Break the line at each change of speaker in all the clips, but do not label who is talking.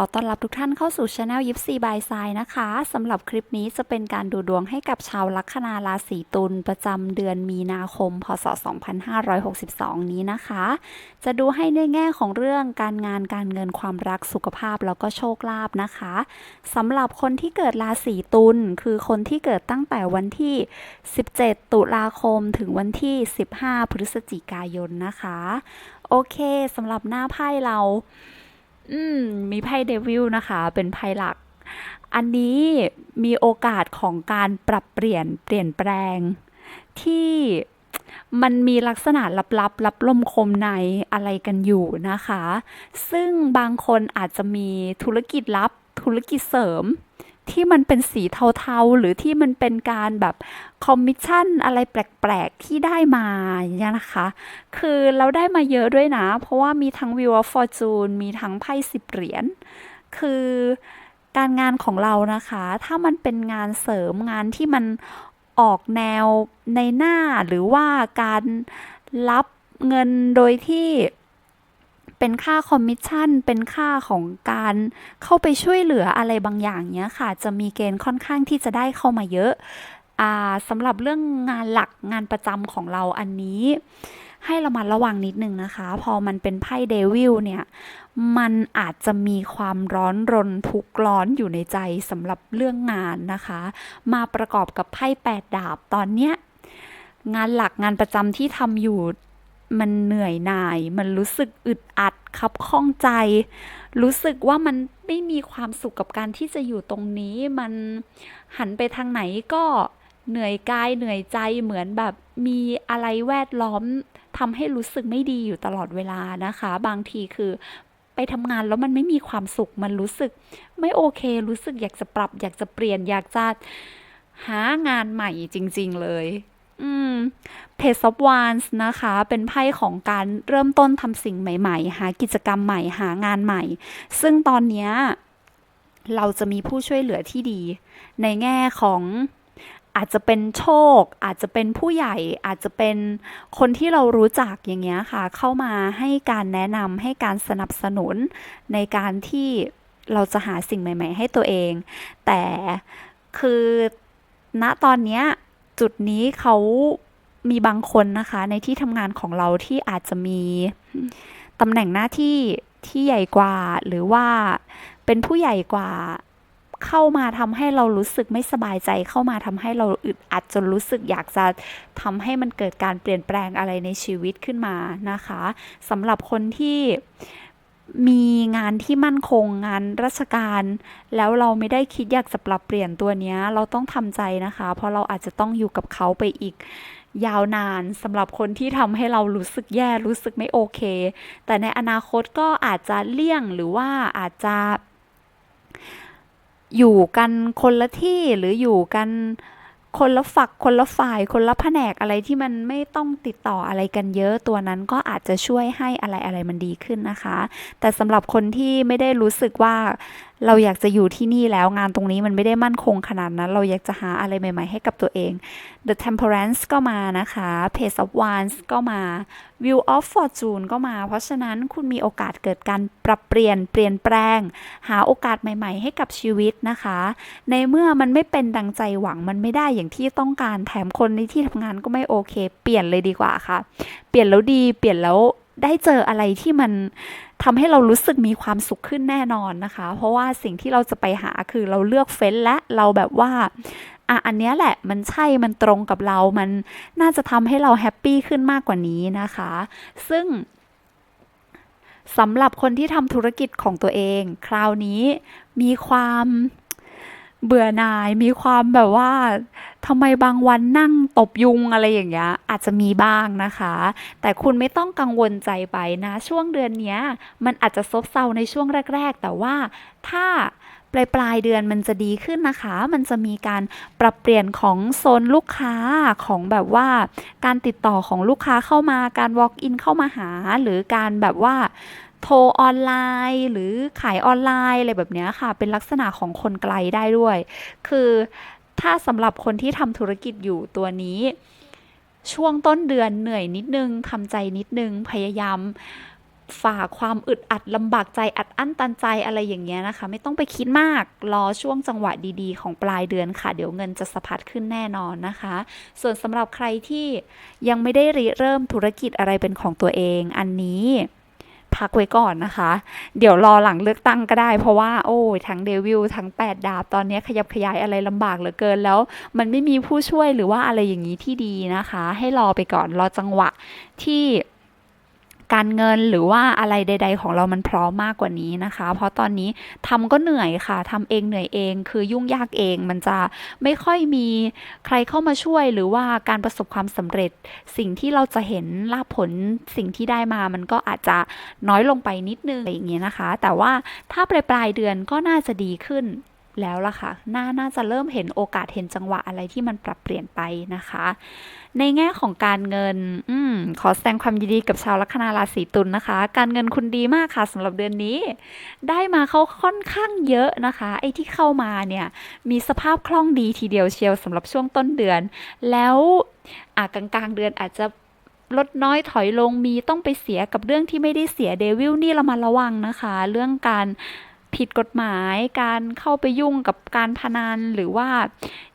อต้อนรับทุกท่านเข้าสู่ช anel ยิปซีบายไซนะคะสำหรับคลิปนี้จะเป็นการดูดวงให้กับชาวลัคนาราศีตุลประจำเดือนมีนาคม พศ 2562 นี้นะคะ จะดูให้ในแง่ของเรื่องการงานการเงินความรักสุขภาพแล้วก็โชคลาภนะคะสำหรับคนที่เกิดราศีตุลคือคนที่เกิดตั้งแต่วันที่ 17 ตุลาคมถึงวันที่ 15 พฤศจิกายนนะคะ โอเคสำหรับหน้าไพ่เรา อืม มีไพ่เดวิลนะคะ เป็นไพ่หลัก อันนี้มีโอกาสของการปรับเปลี่ยนเปลี่ยนแปลง ที่มันมีลักษณะลับๆรับลมคมในอะไรกันอยู่นะคะ ซึ่งบางคนอาจจะมีธุรกิจลับธุรกิจเสริม ที่มันเป็นสีเทาๆ หรือที่มันเป็นการแบบคอมมิชชั่นอะไรแปลกๆ ที่ได้มาอย่างเงี้ยนะคะ คือเราได้มาเยอะด้วยนะ เพราะว่ามีทั้ง Wheel of Fortune มีทั้งไพ่สิบเหรียญคือการงานของเรานะคะ ถ้ามันเป็นงานเสริมงานที่มันออกแนวในหน้าหรือว่าการรับเงินโดยที่ เป็นค่าคอมมิชชั่น เป็นค่าของการเข้าไปช่วยเหลืออะไรบางอย่างเนี้ยค่ะ จะมีเกณฑ์ค่อนข้างที่จะได้เข้ามาเยอะอ่าสำหรับเรื่องงานหลักงานประจำของเราอันนี้ ให้เรามาระวังนิดนึงนะคะ พอมันเป็นไพ่เดวิลเนี่ย มันอาจจะมีความร้อนรนทุกร้อนอยู่ในใจสำหรับเรื่องงานนะคะ มาประกอบกับไพ่แปดดาบตอนเนี้ยงานหลักงานประจำที่ทำอยู่ มันเหนื่อยหน่าย มันรู้สึกอึดอัดคับข้องใจ รู้สึกว่ามันไม่มีความสุขกับการที่จะอยู่ตรงนี้ มันหันไปทางไหนก็เหนื่อยกายเหนื่อยใจเหมือนแบบมีอะไรแวดล้อมทำให้รู้สึกไม่ดีอยู่ตลอดเวลานะคะ บางทีคือไปทำงานแล้วมันไม่มีความสุขมันรู้สึกไม่โอเค รู้สึกอยากจะปรับ อยากจะเปลี่ยนอยากจะหางานใหม่จริง ๆ เลย อืมเพจซอฟวานส์นะคะ เป็นไพ่ของการเริ่มต้นทำสิ่งใหม่ ๆ หากิจกรรมใหม่หางานใหม่ ซึ่งตอนนี้เราจะมีผู้ช่วยเหลือที่ดี ในแง่ของอาจจะเป็นโชค อาจจะเป็นผู้ใหญ่ อาจจะเป็นคนที่เรารู้จักอย่างเงี้ยค่ะ เข้ามาให้การแนะนำให้การสนับสนุนในการที่เราจะหาสิ่งใหม่ ๆ ให้ตัวเอง แต่คือณตอนเนี้ย จุดนี้เขามีบางคนนะคะ ในที่ทำงานของเราที่อาจจะมีตำแหน่งหน้าที่ที่ใหญ่กว่า หรือว่าเป็นผู้ใหญ่กว่าเข้ามาทำให้เรารู้สึกไม่สบายใจ เข้ามาทำให้เราอึดอัดจนรู้สึกอยากจะทำให้มันเกิดการเปลี่ยนแปลงอะไรในชีวิตขึ้นมานะคะสำหรับคนที่ มีงานที่มั่นคงงานราชการ แล้วเราไม่ได้คิดอยากจะปรับเปลี่ยนตัวเนี้ย เราต้องทำใจนะคะ เพราะเราอาจจะต้องอยู่กับเขาไปอีกยาวนานสำหรับคนที่ทำให้เรารู้สึกแย่รู้สึกไม่โอเค แต่ในอนาคตก็อาจจะเลี่ยงหรือว่าอาจจะอยู่กันคนละที่หรืออยู่กัน คนละฝักคนละฝ่าย คนละแผนกอะไรที่มันไม่ต้องติดต่ออะไรกันเยอะตัวนั้นก็อาจจะช่วยให้อะไรอะไรมันดีขึ้นนะคะ แต่สำหรับคนที่ไม่ได้รู้สึกว่า เราอยากจะอยู่ที่นี่แล้วงานตรงนี้มันไม่ได้มั่นคงขนาดนั้น เราอยากจะหาอะไรใหม่ ๆ ให้กับตัวเอง The Temperance ก็มานะคะ Page of Wands ก็มา View of Fortune ก็มา เพราะฉะนั้นคุณมีโอกาสเกิดการปรับเปลี่ยนเปลี่ยนแปลง หาโอกาสใหม่ ๆ ให้กับชีวิตนะคะ ในเมื่อมันไม่เป็นดังใจหวังมันไม่ได้อย่างที่ต้องการแถมคนในที่ทำงานก็ไม่โอเค เปลี่ยนเลยดีกว่าค่ะ เปลี่ยนแล้วดีเปลี่ยนแล้วได้เจออะไรที่มัน ทำให้เรารู้สึกมีความสุขขึ้นแน่นอนนะคะ เพราะว่าสิ่งที่เราจะไปหาคือเราเลือกเฟ้นและเราแบบว่าอะอันนี้แหละมันใช่มันตรงกับเรา มันน่าจะทำให้เราแฮปปี้ขึ้นมากกว่านี้นะคะ ซึ่งสำหรับคนที่ทำธุรกิจของตัวเอง คราวนี้มีความ เบื่อหน่ายมีความแบบว่าทำไมบางวันนั่งตบยุงอะไรอย่างเงี้ยอาจจะมีบ้างนะคะ แต่คุณไม่ต้องกังวลใจไปนะ ช่วงเดือนนี้มันอาจจะซบเซาในช่วงแรก ๆ แต่ว่าถ้าปลายปลายเดือนมันจะดีขึ้นนะคะ มันจะมีการปรับเปลี่ยนของโซนลูกค้าของแบบว่า การติดต่อของลูกค้าเข้ามาการ walk in เข้ามาหา หรือการแบบว่า โทรออนไลน์ หรือขายออนไลน์อะไรแบบเนี้ยค่ะ เป็นลักษณะของคนไกลได้ด้วย คือถ้าสำหรับคนที่ทำธุรกิจอยู่ตัวนี้ ช่วงต้นเดือนเหนื่อยนิดนึงทำใจนิดนึงพยายามฝ่าความอึดอัดลำบากใจอัดอั้นตันใจอะไรอย่างเงี้ยนะคะ ไม่ต้องไปคิดมาก รอช่วงจังหวะดีๆ ของปลายเดือนค่ะ เดี๋ยวเงินจะสะพัดขึ้นแน่นอนนะคะ ส่วนสำหรับใครที่ยังไม่ได้ริเริ่มธุรกิจอะไรเป็นของตัวเอง อันนี้ พักไว้ก่อนนะคะ เดี๋ยวรอหลังเลือกตั้งก็ได้ เพราะว่าโอ้ยทั้งเดวิลทั้ง 8 ดาบตอนนี้ขยับขยายอะไรลำบากเหลือเกินแล้ว มันไม่มีผู้ช่วยหรือว่าอะไรอย่างนี้ที่ดีนะคะ ให้รอไปก่อนรอจังหวะที่ การเงินหรือว่าอะไรใด ๆ ของเรามันพร้อมมากกว่านี้นะคะ เพราะตอนนี้ทำก็เหนื่อยค่ะทำเองเหนื่อยเอง คือยุ่งยากเองมันจะไม่ค่อยมีใครเข้ามาช่วย หรือว่าการประสบความสำเร็จ สิ่งที่เราจะเห็นลาผลสิ่งที่ได้มามันก็อาจจะน้อยลงไปนิดนึงอะไรอย่างเงี้ยนะคะ แต่ว่าถ้าปลายปลายๆเดือนก็น่าจะดีขึ้น แล้วล่ะค่ะน่าน่าจะเริ่มเห็นโอกาสเห็นจังหวะอะไรที่มันปรับเปลี่ยนไปนะคะ ในแง่ของการเงินอืมขอแสดงความยินดีกับชาวลัคนาราศีตุลนะคะ การเงินคุณดีมากค่ะสำหรับเดือนนี้ ได้มาเขาค่อนข้างเยอะนะคะ ไอ้ที่เข้ามาเนี่ยมีสภาพคล่องดีทีเดียวเชียวสำหรับช่วงต้นเดือน แล้วอะกลางเดือนอาจจะลดน้อยถอยลงมีต้องไปเสียกับเรื่องที่ไม่ได้เสียเดวิลนี่เรามาระวังนะคะ เรื่องการ ผิดกฎหมายการเข้าไปยุ่งกับการพนันหรือว่า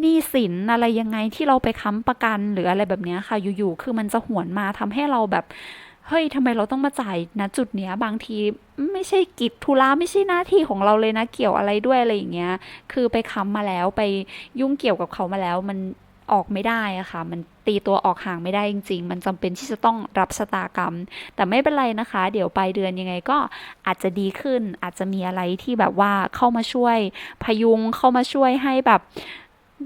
หนี้สินอะไรยังไงที่เราไปค้ำประกันหรืออะไรแบบนี้ค่ะอยู่ๆคือมันจะหวนมาทำให้เราแบบเฮ้ยทำไมเราต้องมาจ่ายณจุดเนี้ยบางทีไม่ใช่กิจธุระไม่ใช่หน้าที่ของเราเลยนะเกี่ยวอะไรด้วยอะไรอย่างเงี้ย คือไปค้ำมาแล้วไปยุ่งเกี่ยวกับเขามาแล้วมัน ออกไม่ได้อะค่ะ มันตีตัวออกห่างไม่ได้จริง ๆ มันจำเป็นที่จะต้องรับชะตากรรม แต่ไม่เป็นไรนะคะ เดี๋ยวปลายเดือนยังไงก็อาจจะดีขึ้น อาจจะมีอะไรที่แบบว่าเข้ามาช่วยพยุงเข้ามาช่วยให้แบบ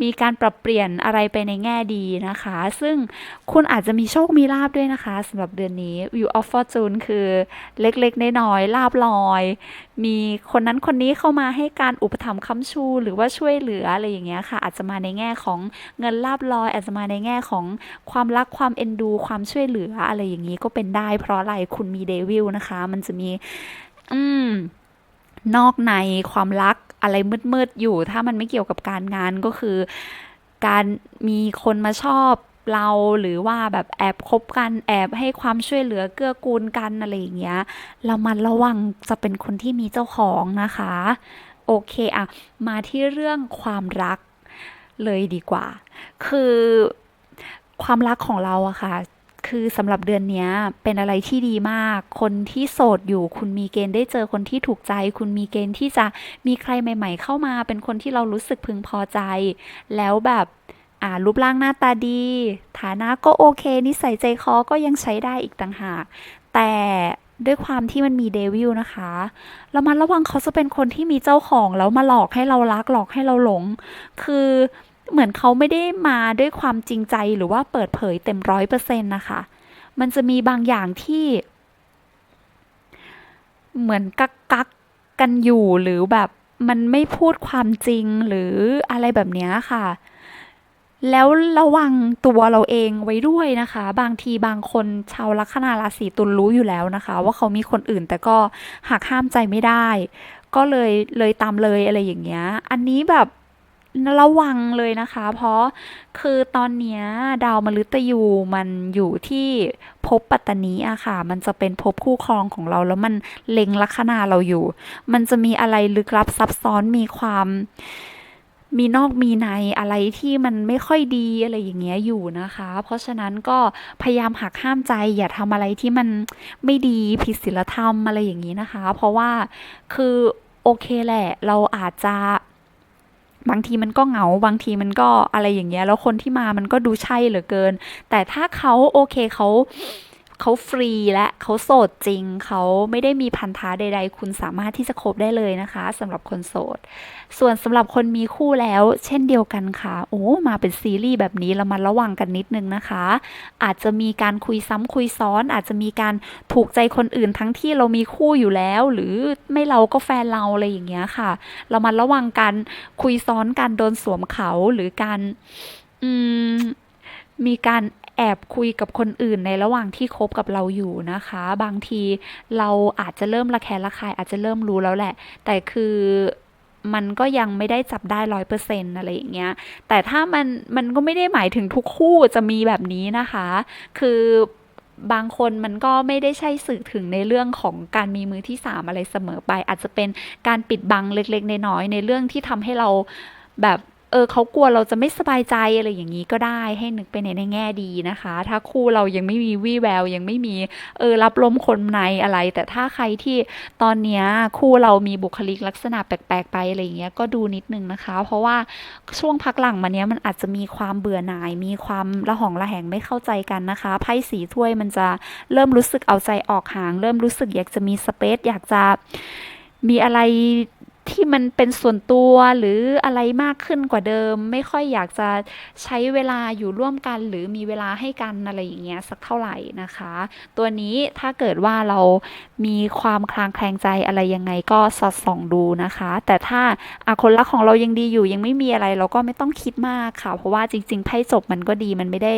มีการปรับเปลี่ยนอะไรไปในแง่ดีนะคะ ซึ่งคุณอาจจะมีโชคมีลาบด้วยนะคะสำหรับเดือนนี้ View of Fortune คือเล็กๆน้อยๆลาบลอย มีคนนั้นคนนี้เข้ามาให้การอุปถัมภ์ค้ำชู หรือว่าช่วยเหลืออะไรอย่างเงี้ยค่ะ อาจจะมาในแง่ของเงินลาบลอย อาจจะมาในแง่ของความรักความเอ็นดู ความช่วยเหลืออะไรอย่างนี้ก็เป็นได้ เพราะอะไรคุณมีเดวิลนะคะ มันจะมี อืมนอกในความรัก อะไรมืดๆอยู่ ถ้ามันไม่เกี่ยวกับการงานก็คือ การมีคนมาชอบเราหรือว่าแบบแอบคบกันแอบให้ความช่วยเหลือเกื้อกูลกันอะไรอย่างเงี้ยเรามันระวังจะเป็นคนที่มีเจ้าของนะคะ โอเคอะมาที่เรื่องความรักเลยดีกว่า คือความรักของเราอะค่ะ คือสำหรับเดือนนี้เป็นอะไรที่ดีมาก คนที่โสดอยู่ คุณมีเกณฑ์ได้เจอคนที่ถูกใจ คุณมีเกณฑ์ที่จะมีใครใหม่ ๆ เข้ามา เป็นคนที่เรารู้สึกพึงพอใจ แล้วแบบอ่ารูปร่างหน้าตาดี ฐานะก็โอเค นิสัยใจคอก็ยังใช้ได้อีกต่างหาก แต่ด้วยความที่มันมีเดวิลนะคะเรามาระวังเขาจะเป็นคนที่มีเจ้าของ แล้วมาหลอกให้เรารักหลอกให้เราหลง คือ เหมือนเขาไม่ได้มาด้วยความจริงใจหรือว่าเปิดเผยเต็มร้อยเปอร์เซ็นต์นะคะ มันจะมีบางอย่างที่ เหมือนกักกักกันอยู่หรือแบบมันไม่พูดความจริงหรืออะไรแบบนี้ค่ะ แล้วระวังตัวเราเองไว้ด้วยนะคะ บางทีบางคนชาวลัคนาราศีตุลรู้อยู่แล้วนะคะ ว่าเขามีคนอื่นแต่ก็หักห้ามใจไม่ได้ ก็เลยเลยตามเลยอะไรอย่างเงี้ย อันนี้แบบ ระวังเลยนะคะ เพราะคือตอนนี้ดาวมฤตยูมันอยู่ที่ภพปัตตานีอะค่ะ มันจะเป็นภพคู่ครองของเราแล้วมันเล็งลัคนาเราอยู่ มันจะมีอะไรลึกลับซับซ้อนมีความมีนอกมีในอะไรที่มันไม่ค่อยดีอะไรอย่างเงี้ยอยู่นะคะ เพราะฉะนั้นก็พยายามหักห้ามใจ อย่าทำอะไรที่มันไม่ดีผิดศีลธรรมอะไรอย่างนี้นะคะ เพราะว่าคือโอเคแหละ เราอาจจะ บางทีมันก็เหงา บางทีมันก็อะไรอย่างเงี้ย แล้วคนที่มามันก็ดูใช่เหลือเกิน แต่ถ้าเขาโอเคเขา เขาฟรีและเขาโสดจริง เขาไม่ได้มีพันธะใด ๆ คุณสามารถที่จะคบได้เลยนะคะสำหรับคนโสด ส่วนสำหรับคนมีคู่แล้ว เช่นเดียวกันค่ะ โอ้มาเป็นซีรีส์แบบนี้เรามาระวังกันนิดนึงนะคะ อาจจะมีการคุยซ้ำคุยซ้อน อาจจะมีการถูกใจคนอื่นทั้งที่เรามีคู่อยู่แล้ว หรือไม่เราก็แฟนเราอะไรอย่างเงี้ยค่ะ เรามาระวังการคุยซ้อนการโดนสวมเขาหรือการอืม มีการแอบคุยกับคนอื่นในระหว่างที่คบกับเราอยู่นะคะ บางทีเราอาจจะเริ่มระแคะระคายอาจจะเริ่มรู้แล้วแหละ แต่คือมันก็ยังไม่ได้จับได้ร้อยเปอร์เซ็นต์อะไรอย่างเงี้ย แต่ถ้ามันมันก็ไม่ได้หมายถึงทุกคู่จะมีแบบนี้นะคะ คือบางคนมันก็ไม่ได้ใช่สื่อถึงในเรื่องของการมีมือที่สามอะไรเสมอไป อาจจะเป็นการปิดบังเล็กๆน้อยๆในเรื่องที่ทำให้เราแบบ เออเขากลัวเราจะไม่สบายใจอะไรอย่างนี้ก็ได้ให้นึกไปในในแง่ดีนะคะ ถ้าคู่เรายังไม่มีวี่แววยังไม่มีเออรับลมคนในอะไร แต่ถ้าใครที่ตอนเนี้ยคู่เรามีบุคลิกลักษณะแปลกๆไปอะไรอย่างเงี้ยก็ดูนิดนึงนะคะ เพราะว่าช่วงพักหลังมาเนี้ยมันอาจจะมีความเบื่อหน่าย มีความระหองระแหงไม่เข้าใจกันนะคะไพ่สีถ้วยมันจะเริ่มรู้สึกเอาใจออกห่าง เริ่มรู้สึกอยากจะมีสเปซอยากจะมีอะไร ที่มันเป็นส่วนตัวหรืออะไรมากขึ้นกว่าเดิม ไม่ค่อยอยากจะใช้เวลาอยู่ร่วมกัน หรือมีเวลาให้กันอะไรอย่างเงี้ยสักเท่าไหร่นะคะ ตัวนี้ถ้าเกิดว่าเรามีความคลางแคลงใจอะไรยังไงก็สอดส่องดูนะคะ แต่ถ้าอาคนรักของเรายังดีอยู่ยังไม่มีอะไรเราก็ไม่ต้องคิดมากค่ะ เพราะว่าจริง ๆไพ่จบมันก็ดีมันไม่ได้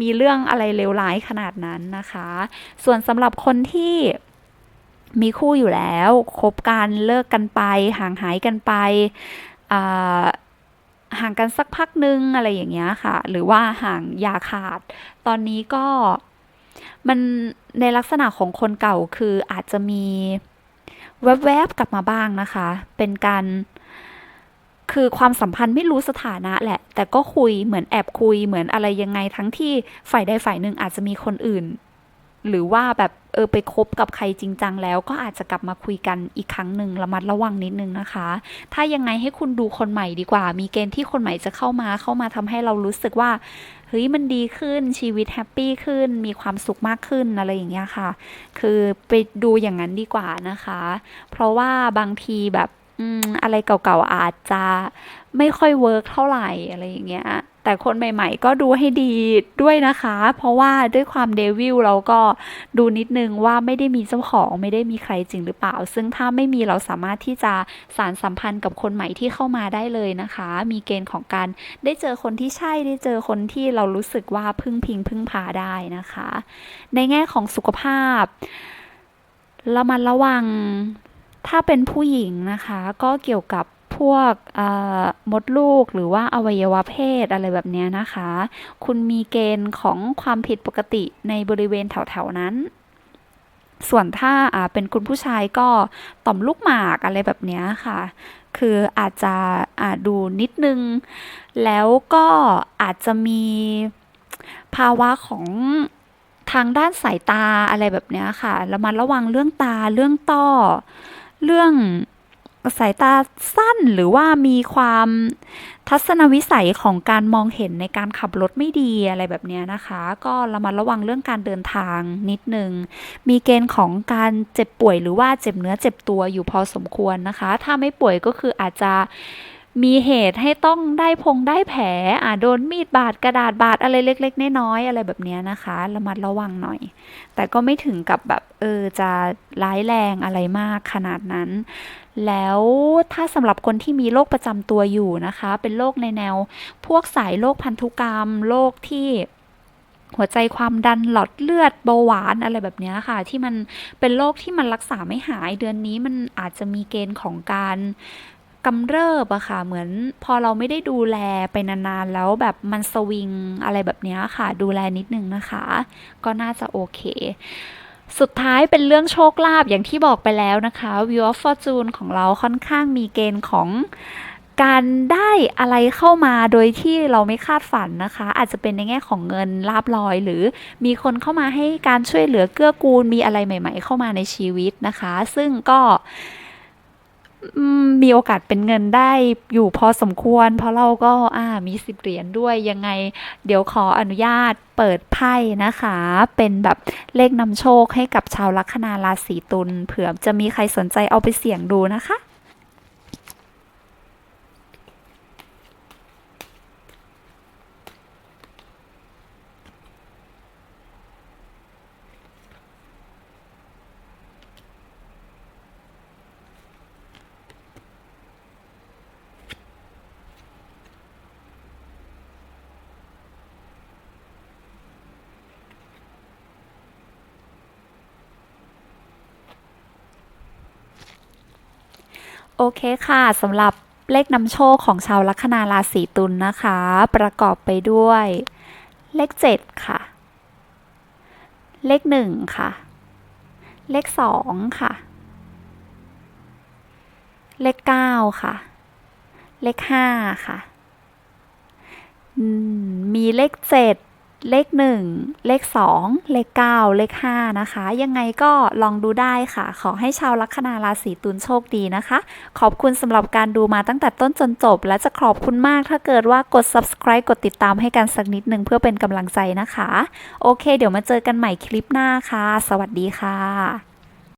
มีเรื่องอะไรเลวร้ายขนาดนั้นนะคะ ส่วนสำหรับคนที่ มีคู่อยู่แล้วคบกันเลิกกันไป ห่างหายกันไปห่างกันสักพักนึงอะไรอย่างเงี้ยค่ะ หรือว่าห่างยาขาด ตอนนี้ก็มันในลักษณะของคนเก่าคืออาจจะมีแวบๆกลับมาบ้างนะคะ เป็นการคือความสัมพันธ์ไม่รู้สถานะแหละ แต่ก็คุยเหมือนแอบคุยเหมือนอะไรยังไงทั้งที่ฝ่ายใดฝ่ายหนึ่งอาจจะมีคนอื่น หรือว่าแบบเออไปคบกับใครจริงจังแล้วก็อาจจะกลับมาคุยกันอีกครั้งหนึ่งระมัดระวังนิดนึงนะคะ ถ้ายังไงให้คุณดูคนใหม่ดีกว่า มีเกณฑ์ที่คนใหม่จะเข้ามาเข้ามาทำให้เรารู้สึกว่าเฮ้ยมันดีขึ้นชีวิตแฮปปี้ขึ้น มีความสุขมากขึ้นอะไรอย่างเงี้ยค่ะ คือไปดูอย่างนั้นดีกว่านะคะ เพราะว่าบางทีแบบอะไรเก่าๆอาจจะไม่ค่อยเวิร์กเท่าไหร่อะไรอย่างเงี้ย แต่คนใหม่ ๆ ก็ดูให้ดีด้วยนะคะ เพราะว่าด้วยความเดวิลเราก็ดูนิดนึงว่าไม่ได้มีเจ้าของไม่ได้มีใครจริงหรือเปล่า ซึ่งถ้าไม่มีเราสามารถที่จะสารสัมพันธ์กับคนใหม่ที่เข้ามาได้เลยนะคะ มีเกณฑ์ของการได้เจอคนที่ใช่ได้เจอคนที่เรารู้สึกว่าพึ่งพิงพึ่งพาได้นะคะ ในแง่ของสุขภาพระมัดระวังถ้าเป็นผู้หญิงนะคะ ก็เกี่ยวกับ พวกมดลูกหรือว่าอวัยวะเพศอะไรแบบนี้นะคะ คุณมีเกณฑ์ของความผิดปกติในบริเวณแถวๆนั้นส่วนถ้าเป็นคุณผู้ชายก็ต่อมลูกหมากอะไรแบบนี้ค่ะ คืออาจจะอาจดูนิดนึง แล้วก็อาจจะมีภาวะของทางด้านสายตาอะไรแบบนี้ค่ะแล้วมาระวังเรื่องตาเรื่องต้อ เรื่อง สายตาสั้นหรือว่ามีความทัศนวิสัยของการมองเห็นในการขับรถไม่ดีอะไรแบบนี้นะคะ ก็ระมัดระวังเรื่องการเดินทางนิดนึง มีเกณฑ์ของการเจ็บป่วยหรือว่าเจ็บเนื้อเจ็บตัวอยู่พอสมควรนะคะ ถ้าไม่ป่วยก็คืออาจจะมีเหตุให้ต้องได้พงได้แผลอ่าโดนมีดบาดกระดาษบาดอะไรเล็ก ๆ น้อยๆอะไรแบบนี้นะคะระมัดระวังหน่อย แต่ก็ไม่ถึงกับแบบเออจะร้ายแรงอะไรมากขนาดนั้น แล้วถ้าสำหรับคนที่มีโรคประจำตัวอยู่นะคะ เป็นโรคในแนว พวกสายโรคพันธุกรรมโรคที่หัวใจความดันหลอดเลือดเบาหวานอะไรแบบนี้ค่ะ ที่มันเป็นโรคที่มันรักษาไม่หาย เดือนนี้มันอาจจะมีเกณฑ์ของการกำเริบอะค่ะเหมือนพอเราไม่ได้ดูแลไปนานๆแล้วแบบมันสวิงอะไรแบบนี้ค่ะ ดูแลนิดนึงนะคะ ก็น่าจะโอเค สุดท้ายเป็นเรื่องโชคลาภอย่างที่บอกไปแล้วนะคะ View of Fortune ของเราค่อนข้างมีเกณฑ์ของการได้อะไรเข้ามาโดยที่เราไม่คาดฝันนะคะ อาจจะเป็นในแง่ของเงินลาบลอย หรือมีคนเข้ามาให้การช่วยเหลือเกื้อกูลมีอะไรใหม่ ๆ เข้ามาในชีวิตนะคะ ซึ่งก็ มีโอกาสเป็นเงินได้อยู่พอสมควร เพราะเราก็อ่ามีสิบเหรียญด้วยยังไง เดี๋ยวขออนุญาตเปิดไพ่นะคะ เป็นแบบเลขนำโชคให้กับชาวลัคนาราศีตุลเผื่อจะมีใครสนใจเอาไปเสี่ยงดูนะคะ โอเคค่ะสำหรับเลขนำโชคของชาวลัคนาราศีตุลนนะคะ ประกอบไปด้วยเลข 7 ค่ะ เลขหนึ่งค่ะ เลขสองค่ะ เลขเก้าค่ะ เลขห้าค่ะมมีเลขเจ็ด เลขหนึ่งเลขสองเลขเก้าเลขห้านะคะ ยังไงก็ลองดูได้ค่ะ ขอให้ชาวลัคนาราศีตุลโชคดีนะคะ ขอบคุณสำหรับการดูมาตั้งแต่ต้นจนจบ และจะขอบคุณมากถ้าเกิดว่ากด subscribe กดติดตามให้กันสักนิดนึงเพื่อเป็นกำลังใจนะคะ โอเค เดี๋ยวมาเจอกันใหม่คลิปหน้าค่ะ สวัสดีค่ะ